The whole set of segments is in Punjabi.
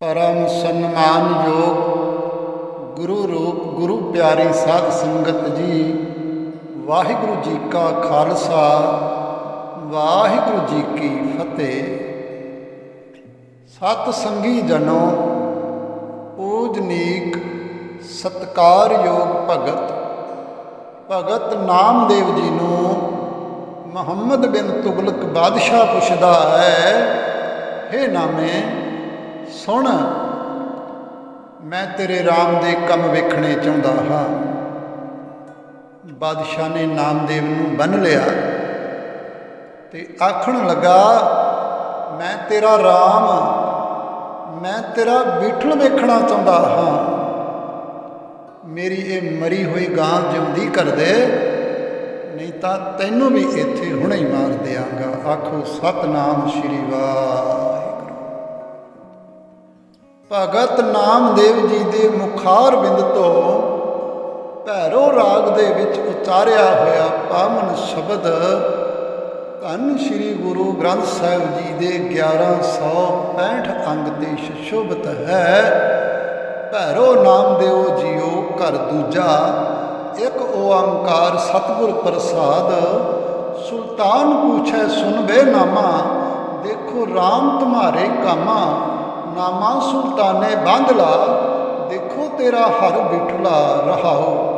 ਪਰਮ ਸਨਮਾਨਯੋਗ ਗੁਰੂ ਰੂਪ, ਗੁਰੂ ਪਿਆਰੀ ਸਾਧ ਸੰਗਤ ਜੀ, ਵਾਹਿਗੁਰੂ ਜੀ ਕਾ ਖਾਲਸਾ, ਵਾਹਿਗੁਰੂ ਜੀ ਕੀ ਫਤਿਹ। ਸਤ ਸੰਗੀ ਜਨੋ ਪੂਜਨੀਕ ਸਤਕਾਰਯੋਗ ਭਗਤ ਭਗਤ ਨਾਮਦੇਵ ਜੀ ਨੂੰ ਮੁਹੰਮਦ ਬਿਨ ਤੁਗਲਕ ਬਾਦਸ਼ਾਹ ਪੁੱਛਦਾ ਹੈ हे ਨਾਮੇ ਸੁਣ, ਮੈਂ ਤੇਰੇ RAM ਦੇ ਕੰਮ ਵੇਖਣੇ ਚਾਹੁੰਦਾ ਹਾਂ। ਬਾਦਸ਼ਾਹ ਨੇ ਨਾਮਦੇਵ ਨੂੰ ਬੰਨ ਲਿਆ ਤੇ ਆਖਣ ਲੱਗਾ, ਮੈਂ ਤੇਰਾ RAM ਮੈਂ ਤੇਰਾ ਬੀਠਲ ਵੇਖਣਾ ਚਾਹੁੰਦਾ ਹਾਂ। ਮੇਰੀ ਇਹ ਮਰੀ ਹੋਈ ਗਾਂ ਜਿਉਂਦੀ ਕਰ ਦੇ, ਨਹੀਂ ਤਾਂ ਤੈਨੂੰ ਵੀ ਇੱਥੇ ਹੁਣੇ ਹੀ ਮਾਰ ਦਿਆਂਗਾ। ਆਖੋ, ਸਤਨਾਮ ਸ਼੍ਰੀ ਵਾਹਿਗੁਰੂ ਭਗਤ ਨਾਮਦੇਵ ਜੀ ਦੇ ਮੁਖਾਰ ਬਿੰਦ ਤੋਂ ਭੈਰੋ ਰਾਗ ਦੇ ਵਿੱਚ ਉਚਾਰਿਆ ਹੋਇਆ ਪਾਵਨ ਸ਼ਬਦ ਧੰਨ ਸ਼੍ਰੀ ਗੁਰੂ ਗ੍ਰੰਥ ਸਾਹਿਬ ਜੀ ਦੇ 1165 ਅੰਗ ਤੇ ਸ਼ੋਭਤ ਹੈ। ਭੈਰੋ ਨਾਮਦੇਵ ਜੀਓ ਘਰ ਦੂਜਾ, ਇੱਕ ਓੰਕਾਰ ਸਤਿਗੁਰ ਪ੍ਰਸਾਦ। ਸੁਲਤਾਨ ਪੁੱਛੈ ਸੁਨ ਬੇ ਨਾਮਾ, ਦੇਖੋ RAM ਤੁਮਾਰੇ ਕਾਮਾ। ਨਾਮਾ ਸੁਲਤਾਨੇ ਬੰਦ ਲਾ ਦੇਖੋ ਤੇਰਾ ਹਰ ਬਿਠਲਾ ਰਹਾਓ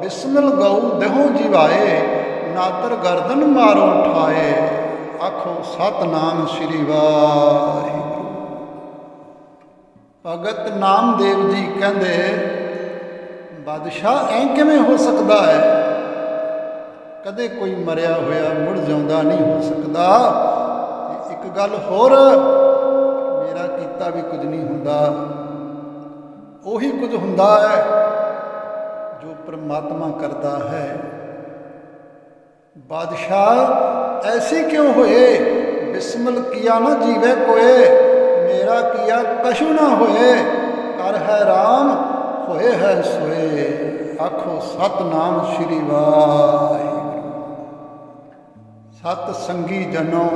ਬਿਸਮਿਲ ਗਉ ਦਹੋ ਜਿਵਾਏ, ਨਾਤਰ ਗਰਦਨ ਮਾਰੋ ਠਾਏ। ਆਖੋ, ਸਤਨਾਮ ਸ੍ਰੀ ਵਾਹਿਗੁਰੂ। ਭਗਤ ਨਾਮਦੇਵ ਜੀ ਕਹਿੰਦੇ, ਬਾਦਸ਼ਾਹ ਐ ਕਿਵੇਂ ਹੋ ਸਕਦਾ ਹੈ? ਕਦੇ ਕੋਈ ਮਰਿਆ ਹੋਇਆ ਮੁੜ ਜਾਉਂਦਾ ਨਹੀਂ ਹੋ ਸਕਦਾ। ਇੱਕ ਗੱਲ ਹੋਰ ਮੇਰਾ ਵੀ ਕੁਝ ਨਹੀਂ ਹੁੰਦਾ। ਉਹੀ ਕੁਝ ਹੁੰਦਾ ਹੈ ਜੋ ਪ੍ਰਮਾਤਮਾ ਕਰਦਾ ਹੈ। ਬਾਦਸ਼ਾਹ ਐਸੀ ਕਿਉਂ ਹੋਏ? ਬਿਸਮਲ ਕੀਆ ਨਾ ਜੀਵੇ ਕੋਏ, ਮੇਰਾ ਕੀਆ ਕਸ਼ੂ ਨਾ ਹੋਏ, ਕਰ ਹੈ RAM ਹੋਏ ਹੈ ਸੋਏ। ਆਖੋ, ਸਤਨਾਮ ਸ਼੍ਰੀ ਵਾਹਿਗੁਰੂ। ਸਤ ਸੰਗੀ ਜਨੋ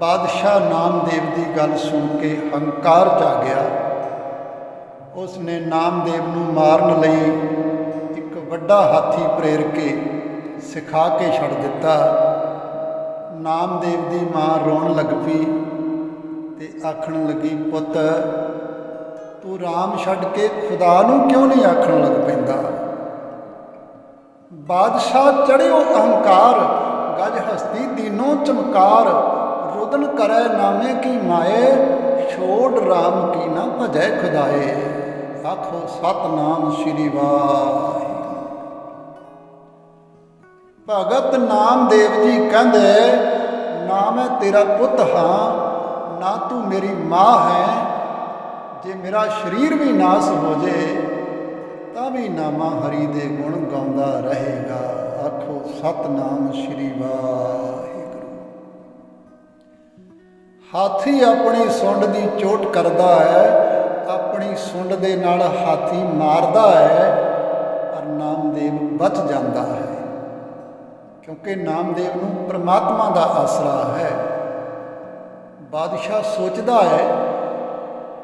ਬਾਦਸ਼ਾਹ ਨਾਮਦੇਵ ਦੀ ਗੱਲ ਸੁਣ ਕੇ ਹੰਕਾਰ ਜਾਗਿਆ ਉਸ ਨੇ ਨਾਮਦੇਵ ਨੂੰ ਮਾਰਨ ਲਈ ਇੱਕ ਵੱਡਾ ਹਾਥੀ ਪ੍ਰੇਰ ਕੇ ਸਿਖਾ ਕੇ ਛੱਡ ਦਿੱਤਾ। ਨਾਮਦੇਵ ਦੀ ਮਾਂ ਰੋਣ ਲੱਗ ਪਈ ਤੇ ਆਖਣ ਲੱਗੀ, ਪੁੱਤ, ਤੂੰ ਰਾਮ ਛੱਡ ਕੇ ਖੁਦਾ ਨੂੰ ਕਿਉਂ ਨਹੀਂ ਆਖਣ ਲੱਗ ਪੈਂਦਾ? ਬਾਦਸ਼ਾਹ ਚੜਿਓ ਅਹੰਕਾਰ, ਗਜ ਹਸਤੀ ਦੀਨੋ ਚਮਕਾਰ ਰੁਦਨ ਕਰੈ ਨਾਮੇ ਕੀ ਮਾਏ, ਛੋੜ RAM ਕੀ ਨਾ ਭਜੈ ਖੁਦਾਏ। ਆਖੋ, ਸਤਨਾਮ ਸ਼੍ਰੀ ਵਾਹਿਗੁਰੂ। ਭਗਤ ਨਾਮਦੇਵ ਜੀ ਕਹਿੰਦੇ ਨਾ ਮੈਂ ਤੇਰਾ ਪੁੱਤ ਹਾਂ, ਨਾ ਤੂੰ ਮੇਰੀ ਮਾਂ ਹੈ। ਜੇ ਮੇਰਾ ਸਰੀਰ ਵੀ ਨਾਸ ਹੋ ਜੇ, ਤਾਂ ਵੀ ਨਾਮਾ ਹਰੀ ਦੇ ਗੁਣ ਗਾਉਂਦਾ ਰਹੇਗਾ। ਆਖੋ, ਸਤਨਾਮ ਸ਼੍ਰੀ ਵਾਹਿਗੁਰੂ। ਹਾਥੀ ਆਪਣੀ ਸੁੰਡ ਦੀ ਚੋਟ ਕਰਦਾ ਹੈ, ਆਪਣੀ ਸੁੰਡ ਦੇ ਨਾਲ ਹਾਥੀ ਮਾਰਦਾ ਹੈ, ਪਰ ਨਾਮਦੇਵ ਬਚ ਜਾਂਦਾ ਹੈ। ਕਿਉਂਕਿ ਨਾਮਦੇਵ ਨੂੰ ਪ੍ਰਮਾਤਮਾ ਦਾ ਆਸਰਾ ਹੈ। ਬਾਦਸ਼ਾਹ ਸੋਚਦਾ ਹੈ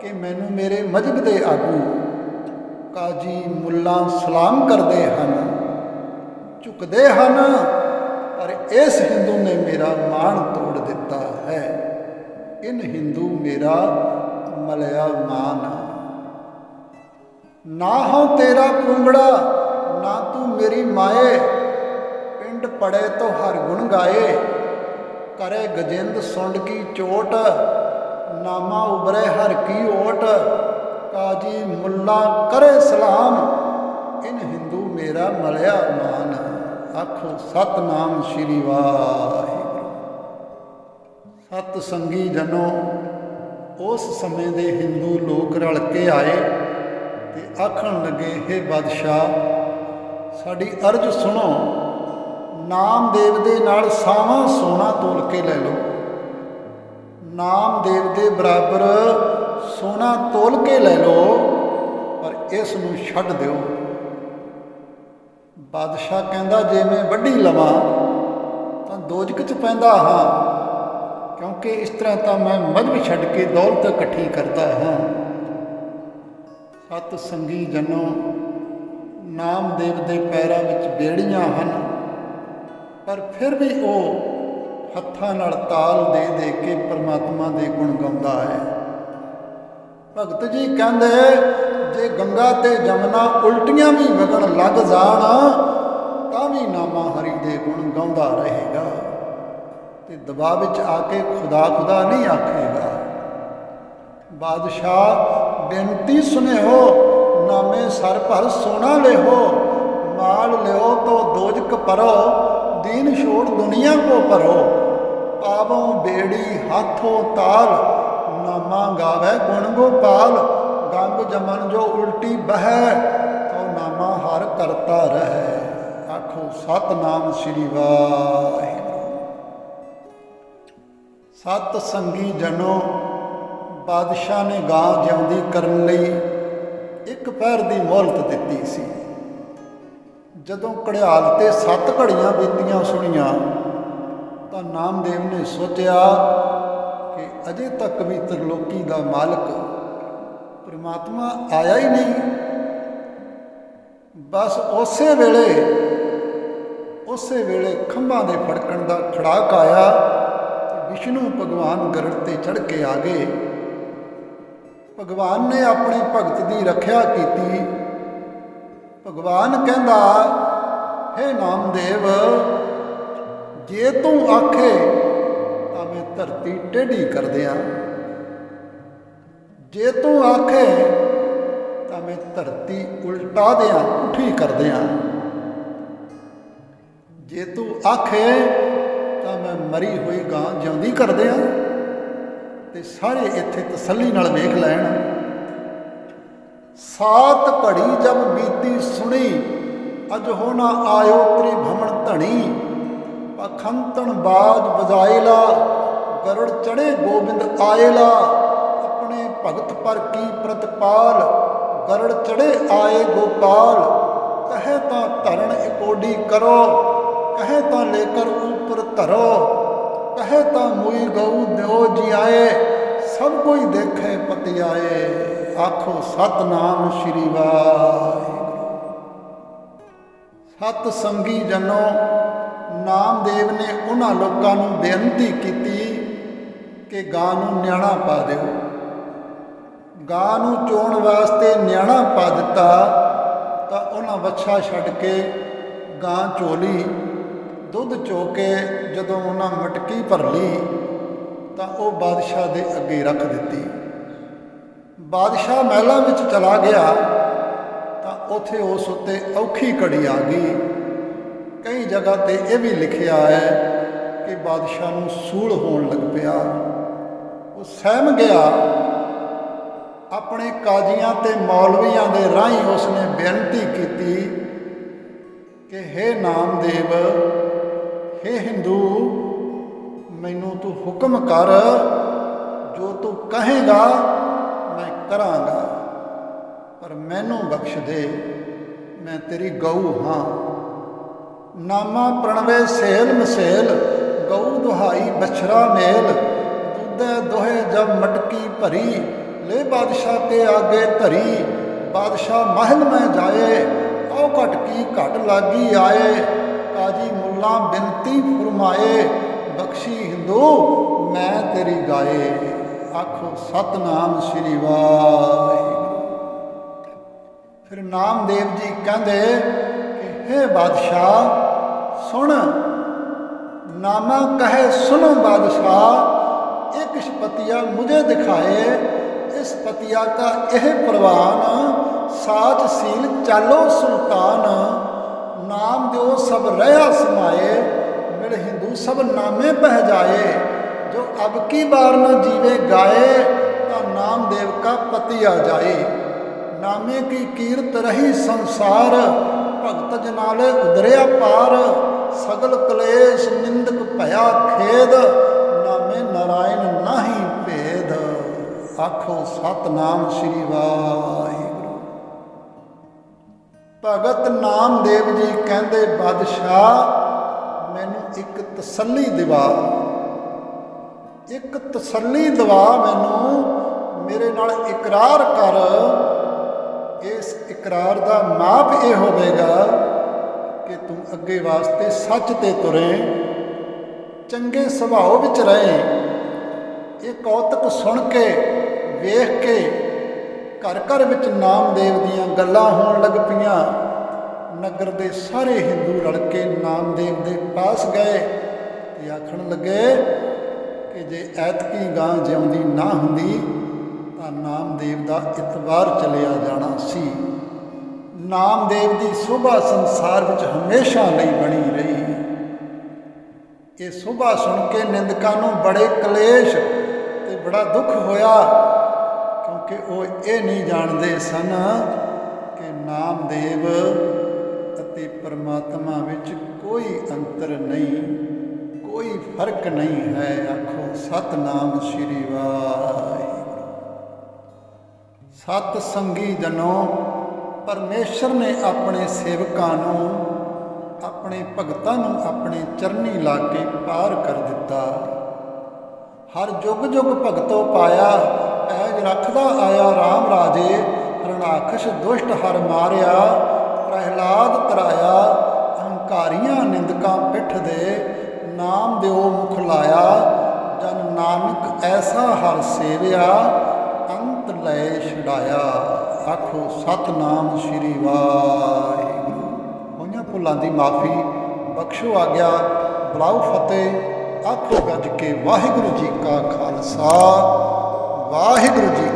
ਕਿ ਮੈਨੂੰ ਮੇਰੇ ਮਜਬ ਦੇ ਆਗੂ ਕਾਜੀ ਮੁੱਲਾ ਸਲਾਮ ਕਰਦੇ ਹਨ, ਝੁਕਦੇ ਹਨ, ਪਰ ਇਸ ਹਿੰਦੂ ਨੇ ਮੇਰਾ ਮਾਣ ਤੋੜ ਦਿੱਤਾ। ਹੈ ਇਨ ਹਿੰਦੂ ਮੇਰਾ ਮਲਿਆ ਮਾਨ। ਨਾ ਹੋ ਤੇਰਾ ਕੁੰਗੜਾ, ਨਾ ਤੂੰ ਮੇਰੀ ਮਾਏ। ਪਿੰਡ ਪੜੇ ਤੋਂ ਹਰ ਗੁਣ ਗਾਏ। ਕਰੇ ਗਜਿੰਦ ਸੁੰਡ ਕੀ ਚੋਟ, ਨਾਮਾ ਉਬਰੇ ਹਰ ਕੀ ਓਟ। ਕਾਜੀ ਮੁੱਲਾ ਕਰੇ ਸਲਾਮ, ਇਨ ਹਿੰਦੂ ਮੇਰਾ ਮਲਿਆ ਮਾਨ। ਆਖੋ ਸਤਨਾਮ ਸ਼੍ਰੀ ਵਾਹਿਗੁਰੂ ਸਤ ਸੰਗੀ ਜਨੋ, ਉਸ ਸਮੇਂ ਦੇ ਹਿੰਦੂ ਲੋਕ ਰਲ ਕੇ ਆਏ ਤੇ ਆਖਣ ਲੱਗੇ हे ਬਾਦਸ਼ਾਹ, ਸਾਡੀ ਅਰਜ਼ ਸੁਣੋ। ਨਾਮਦੇਵ ਦੇ ਨਾਲ ਸਾਵਾਂ ਸੋਨਾ ਤੋਲ ਕੇ ਲੈ ਲਓ। ਨਾਮਦੇਵ ਦੇ ਬਰਾਬਰ ਸੋਨਾ ਤੋਲ ਕੇ ਲੈ ਲਓ, ਪਰ ਇਸ ਨੂੰ ਛੱਡ ਦਿਓ। ਬਾਦਸ਼ਾਹ ਕਹਿੰਦਾ, ਜੇ ਮੈਂ ਵੱਢੀ ਲਵਾਂ, ਤਾਂ ਦੋਜਕ ਚ ਪੈਂਦਾ ਹਾਂ। ਕਿਉਂਕਿ ਇਸ ਤਰ੍ਹਾਂ ਤਾਂ ਮੈਂ ਮਜ਼ਹਬ ਛੱਡ ਕੇ ਦੌਲਤ ਇਕੱਠੀ ਕਰਦਾ ਹਾਂ। ਸਤ ਸੰਗੀ ਜਨੋ, ਨਾਮਦੇਵ ਦੇ ਪੈਰਾਂ ਵਿੱਚ ਬੇੜੀਆਂ ਹਨ, ਪਰ ਫਿਰ ਵੀ ਉਹ ਹੱਥਾਂ ਨਾਲ ਤਾਲ ਦੇ ਦੇ ਕੇ ਪਰਮਾਤਮਾ ਦੇ ਗੁਣ ਗਾਉਂਦਾ ਹੈ। ਭਗਤ ਜੀ ਕਹਿੰਦੇ, ਜੇ ਗੰਗਾ ਤੇ ਜਮਨਾ ਉਲਟੀਆਂ ਵੀ ਵਗਣ ਲੱਗ ਜਾਣ, ਤਾਂ ਵੀ ਨਾਮਾ ਹਰੀ ਦੇ ਗੁਣ ਗਾਉਂਦਾ ਰਹੇਗਾ। ਤੇ ਦਬਾਅ ਵਿੱਚ ਆ ਕੇ ਖੁਦਾ ਖੁਦਾ ਨਹੀਂ ਆਖੇਗਾ। ਬਾਦਸ਼ਾਹ, ਬੇਨਤੀ ਸੁਨੇਹੋ, ਨਾਮੇ ਸਰ ਭਰ ਸੋਨਾ ਲਿਓ ਮਾਲ ਲਿਓ ਤੋ ਦੋਜਕ ਪਰੋ ਦੀਨ ਛੋੜ ਦੁਨੀਆ ਕੋ ਪਰੋ ਪਾਵੋਂ ਬੇੜੀ ਹੱਥੋਂ ਤਾਲ, ਨਾਮਾ ਗਾਵੇ ਗੁਣ ਗੋਪਾਲ, ਗੰਗ ਜਮਨ ਜੋ ਉਲਟੀ ਬਹਿ, ਤੋ ਨਾਮਾ ਹਰ ਕਰਤਾ ਰਹਿ। ਆਖੋ ਸਤਨਾਮ ਸ੍ਰੀ ਵਾਹਿਗੁਰੂ ਸਤ ਸੰਗੀ ਜਨੋ, ਬਾਦਸ਼ਾਹ ਨੇ ਗਾਂ ਜਿਉਂਦੀ ਕਰਨ ਲਈ ਇੱਕ ਪੈਰ ਦੀ ਮੋਹਲਤ ਦਿੱਤੀ ਸੀ। ਜਦੋਂ ਘੜਿਆਲ ਤੇ ਸੱਤ ਘੜੀਆਂ ਬੀਤੀਆਂ ਸੁਣੀਆਂ, ਤਾਂ ਨਾਮਦੇਵ ਨੇ ਸੋਚਿਆ ਕਿ ਅਜੇ ਤੱਕ ਵੀ ਤਰਲੋਕੀ ਦਾ ਮਾਲਕ ਪ੍ਰਮਾਤਮਾ ਆਇਆ ਹੀ ਨਹੀਂ। ਬਸ ਉਸੇ ਵੇਲੇ ਉਸੇ ਵੇਲੇ ਖੰਭਾਂ ਦੇ ਫੜਕਣ ਦਾ ਖੜਾਕ ਆਇਆ। ਵਿਸ਼ਨੂੰ ਭਗਵਾਨ ਗਰੜ ਤੇ ਚੜ ਕੇ ਆ ਗਏ। ਭਗਵਾਨ ਨੇ ਆਪਣੇ ਭਗਤ ਦੀ ਰੱਖਿਆ ਕੀਤੀ। ਭਗਵਾਨ ਕਹਿੰਦਾ, ਹੈ ਨਾਮਦੇਵ, ਜੇ ਤੂੰ ਆਖੇ, ਤਾਂ ਮੈਂ ਧਰਤੀ ਟੇਢੀ ਕਰ ਦਿਆਂ। ਜੇ ਤੂੰ ਆਖੇ, ਤਾਂ ਮੈਂ ਧਰਤੀ ਉਲਟਾ ਦਿਆਂ, ਉਠੀ ਕਰ ਦਿਆਂ। ਜੇ ਤੂੰ ਆਖੇ ਤਾਂ ਮੈਂ ਮਰੀ ਹੋਈ ਗਾਂ ਜਿਉਂਦੀ ਕਰ ਦਿਆਂ ਤੇ ਸਾਰੇ ਇੱਥੇ ਤਸੱਲੀ ਨਾਲ ਵੇਖ ਲੈਣ। ਸਾਤ ਘੜੀ ਜਬ ਬੀਤੀ ਸੁਣੀ, ਅਜ ਹੋ ਨਾ ਆਇਓ ਤ੍ਰੀ ਭਮਣ ਧਣੀ। ਪਖੰਤਨ ਬਾਜ ਵਜਾਏਲਾ ਗਰੜ ਚੜੇ ਗੋਬਿੰਦ ਆਏਲਾ ਆਪਣੇ ਭਗਤ ਪਰ ਕੀ ਪ੍ਰਤਪਾਲ, ਗਰੜ ਚੜੇ ਆਏ ਗੋਪਾਲ। ਕਹੇ ਤਾਂ ਧਰਨ ਇਕੋਡੀ ਕਰੋ ਕਹੇ ਤਾਂ ਲੇਕਰ ਉਪਰ ਧਰੋ, ਕਹੇ ਤਾਂ ਮੂਈ ਗਊ ਦਿਓ ਜੀ ਆਏ ਸਭ ਕੋਈ ਦੇਖੇ ਪਤੀ ਆਏ ਆਖੋ ਸਤਨਾਮ ਸ਼੍ਰੀ ਵਾਹਿਗੁਰੂ। ਸਤ ਸੰਗੀ ਜਨੋ, ਨਾਮਦੇਵ ਨੇ ਉਹਨਾਂ ਲੋਕਾਂ ਨੂੰ ਬੇਨਤੀ ਕੀਤੀ ਕਿ ਗਾਂ ਨੂੰ ਨਿਆਣਾ ਪਾ ਦਿਓ। ਗਾਂ ਨੂੰ ਚੋਣ ਵਾਸਤੇ ਨਿਆਣਾ ਪਾ ਦਿੱਤਾ, ਤਾਂ ਉਹਨਾਂ ਵੱਛਾ ਛੱਡ ਕੇ ਗਾਂ ਚੋਲੀ ਦੁੱਧ ਚੋ ਕੇ ਜਦੋਂ ਉਹਨਾਂ ਮਟਕੀ ਭਰ ਲਈ ਤਾਂ ਉਹ ਬਾਦਸ਼ਾਹ ਦੇ ਅੱਗੇ ਰੱਖ ਦਿੱਤੀ। ਬਾਦਸ਼ਾਹ ਮਹਿਲਾਂ ਵਿੱਚ ਚਲਾ ਗਿਆ ਤਾਂ ਉਥੇ ਉਸ ਉੱਤੇ ਔਖੀ ਘੜੀ ਆ ਗਈ। ਕਈ ਜਗ੍ਹਾ ਤੇ ਇਹ ਵੀ ਲਿਖਿਆ ਹੈ ਕਿ ਬਾਦਸ਼ਾਹ ਨੂੰ ਸੂਲ ਹੋਣ ਲੱਗ ਪਿਆ। ਉਹ ਸਹਿਮ ਗਿਆ। ਆਪਣੇ ਕਾਜ਼ੀਆਂ ਤੇ ਮੌਲਵੀਆਂ ਦੇ ਰਾਹੀਂ ਉਸਨੇ ਬੇਨਤੀ ਕੀਤੀ ਕਿ हे ਨਾਮਦੇਵ हे ਹਿੰਦੂ, ਮੈਨੂੰ ਤੂੰ ਹੁਕਮ ਕਰ, ਜੋ ਤੂੰ ਕਹੇਗਾ, ਮੈਂ ਕਰਾਂਗਾ। ਪਰ ਮੈਨੂੰ ਬਖਸ਼ ਦੇ, ਮੈਂ ਤੇਰੀ ਗਊ ਹਾਂ। ਨਾਮਾ ਪ੍ਰਣਵੇ ਸੇਲ ਮਸੇਲ, ਗਊ ਦੁਹਾਈ ਬਛਰਾ ਮੇਲ ਦੁੱਧੇ ਦੋਹੇ ਜਬ ਮਟਕੀ ਭਰੀ, ਲੈ ਬਾਦਸ਼ਾਹ ਤੇ ਆਗੇ ਧਰੀ। ਬਾਦਸ਼ਾਹ ਮਹਿਲ ਮੈਂ ਜਾਏ, ਆਓ ਘਟ ਕੀ ਘਟ ਲਾਗੀ ਆਏ। ਕਾਜੀ ਕਰੋਨਾ ਬਿਨਤੀ ਫਰਮਾਏ, ਬਖਸ਼ੀ ਹਿੰਦੂ, ਮੈਂ ਤੇਰੀ ਗਾਏ। ਆਖੋ, ਸਤਨਾਮ ਸ੍ਰੀ ਵਾਹਿਗੁਰੂ। ਫਿਰ ਨਾਮਦੇਵ ਜੀ ਕਹਿੰਦੇ ਕਿ हे ਬਾਦਸ਼ਾਹ, ਸੁਣ। ਨਾਮਾ ਕਹੇ, ਸੁਣੋ ਬਾਦਸ਼ਾਹ, ਇੱਕ ਸ਼ਪਤੀਆ ਮੁਝੇ ਦਿਖਾਏ। ਇਸ ਪਤੀਆ ਦਾ ਇਹ ਪ੍ਰਵਾਨ ਸਾਥ ਸੀਲ ਚਾਲੋ ਸੁਲਤਾਨ। ਨਾਮ ਦਿਓ, ਸਭ ਰਹਾ ਸਮਾਏ, ਮਿਲ ਹਿੰਦੂ ਸਭ ਨਾਮੇ ਪਹਿ ਜਾਏ। ਜੋ ਅਬ ਕੀ ਬਾਰ ਨ ਜੀਵੇ ਗਾਏ, ਤਾਂ ਨਾਮ ਦੇਵ ਕਾ ਪਤੀ ਆ ਜਾਏ। ਨਾਮੇ ਕੀ ਕੀਰਤ ਰਹੀ ਸੰਸਾਰ, ਭਗਤ ਜਨਾਲੇ ਉਦਰਿਆ ਪਾਰ। ਸਗਲ ਕਲੇਸ਼ ਨਿੰਦਕ ਭਇਆ ਖੇਦ, ਨਾਮੇ ਨਾਰਾਇਣ ਨਾਹੀ ਭੇਦ। ਆਖੋ ਸਤਨਾਮ ਸ੍ਰੀ ਵਾਹਿ ਭਗਤ ਨਾਮਦੇਵ ਜੀ ਕਹਿੰਦੇ, ਬਾਦਸ਼ਾਹ, ਮੈਨੂੰ ਇੱਕ ਤਸੱਲੀ ਦਿਵਾ। ਇੱਕ ਤਸੱਲੀ ਦਿਵਾ ਮੈਨੂੰ, ਮੇਰੇ ਨਾਲ ਇਕਰਾਰ ਕਰ। ਇਸ ਇਕਰਾਰ ਦਾ ਮਾਪ ਇਹ ਹੋਵੇਗਾ ਕਿ ਤੂੰ ਅੱਗੇ ਵਾਸਤੇ ਸੱਚ ਤੇ ਤੁਰੇ, ਚੰਗੇ ਸੁਭਾਅ ਵਿੱਚ ਰਹੇ। ਇਹ ਕੌਤਕ ਸੁਣ ਕੇ, ਵੇਖ ਕੇ ਘਰ ਘਰ ਵਿੱਚ ਨਾਮਦੇਵ ਦੀਆਂ ਗੱਲਾਂ ਹੋਣ ਲੱਗ ਪਈਆਂ। ਨਗਰ ਦੇ ਸਾਰੇ ਹਿੰਦੂ ਰਲ ਕੇ ਨਾਮਦੇਵ ਦੇ ਪਾਸ ਗਏ ਤੇ ਆਖਣ ਲੱਗੇ ਕਿ ਜੇ ਐਤਕੀ ਗਾਂ ਜਿਉਂਦੀ ਨਾ ਹੁੰਦੀ ਤਾਂ ਨਾਮਦੇਵ ਦਾ ਇਤਵਾਰ ਚਲਿਆ ਜਾਣਾ ਸੀ। ਨਾਮਦੇਵ ਦੀ ਸੋਭਾ ਸੰਸਾਰ ਵਿੱਚ ਹਮੇਸ਼ਾ ਲਈ ਬਣੀ ਰਹੀ। ਇਹ ਸੋਭਾ ਸੁਣ ਕੇ ਨਿੰਦਕਾਂ ਨੂੰ ਬੜੇ ਕਲੇਸ਼ ਤੇ ਬੜਾ ਦੁੱਖ ਹੋਇਆ ਕਿਉਂਕਿ ਉਹ ਇਹ ਨਹੀਂ ਜਾਣਦੇ ਸਨ ਕਿ ਨਾਮਦੇਵ ਅਤੇ ਪਰਮਾਤਮਾ ਵਿੱਚ ਕੋਈ ਅੰਤਰ ਨਹੀਂ, ਕੋਈ ਫ਼ਰਕ ਨਹੀਂ ਹੈ। ਆਖੋ, ਸਤਨਾਮ ਸ਼੍ਰੀ ਵਾਹਿਗੁਰੂ। ਸਤ ਸੰਗੀ ਜਨੋ, ਪਰਮੇਸ਼ਰ ਨੇ ਆਪਣੇ ਸੇਵਕਾਂ ਨੂੰ, ਆਪਣੇ ਭਗਤਾਂ ਨੂੰ ਆਪਣੇ ਚਰਨੀ ਲਾ ਕੇ ਪਾਰ ਕਰ ਦਿੱਤਾ। ਹਰ ਜੁਗ ਜੁਗ ਭਗਤੋ ਪਾਇਆ ਐਜ ਰੱਖਦਾ ਆਇਆ RAM ਰਾਜੇ, ਰਣਾਖਸ਼ ਦੁਸ਼ਟ ਹਰ ਮਾਰਿਆ। ਪ੍ਰਹਿਲਾਦ ਤਰਾਇਆ, ਅਹੰਕਾਰੀਆਂ ਨਿੰਦਕਾਂ ਪਿੱਠ ਦੇ ਨਾਮ ਦਿਓ ਮੁਖ ਲਾਇਆ, ਜਨ ਨਾਨਕ ਐਸਾ ਹਰ ਸੇਵਿਆ, ਅੰਤ ਲੈ ਛਡਾਇਆ। ਆਖੋ, ਸਤਨਾਮ ਸ਼੍ਰੀ ਵਾਹਿਗੁਰੂ। ਹੋਈਆਂ ਭੁੱਲਾਂ ਦੀ ਮਾਫੀ ਬਖਸ਼ੋ ਆਗਿਆ ਬਲਾਉ ਫਤਿਹ, ਆਖੋ ਗੱਜ ਕੇ ਵਾਹਿਗੁਰੂ ਜੀ ਕਾ ਖਾਲਸਾ। ਵਾਹਿਗੁਰੂ ਜੀ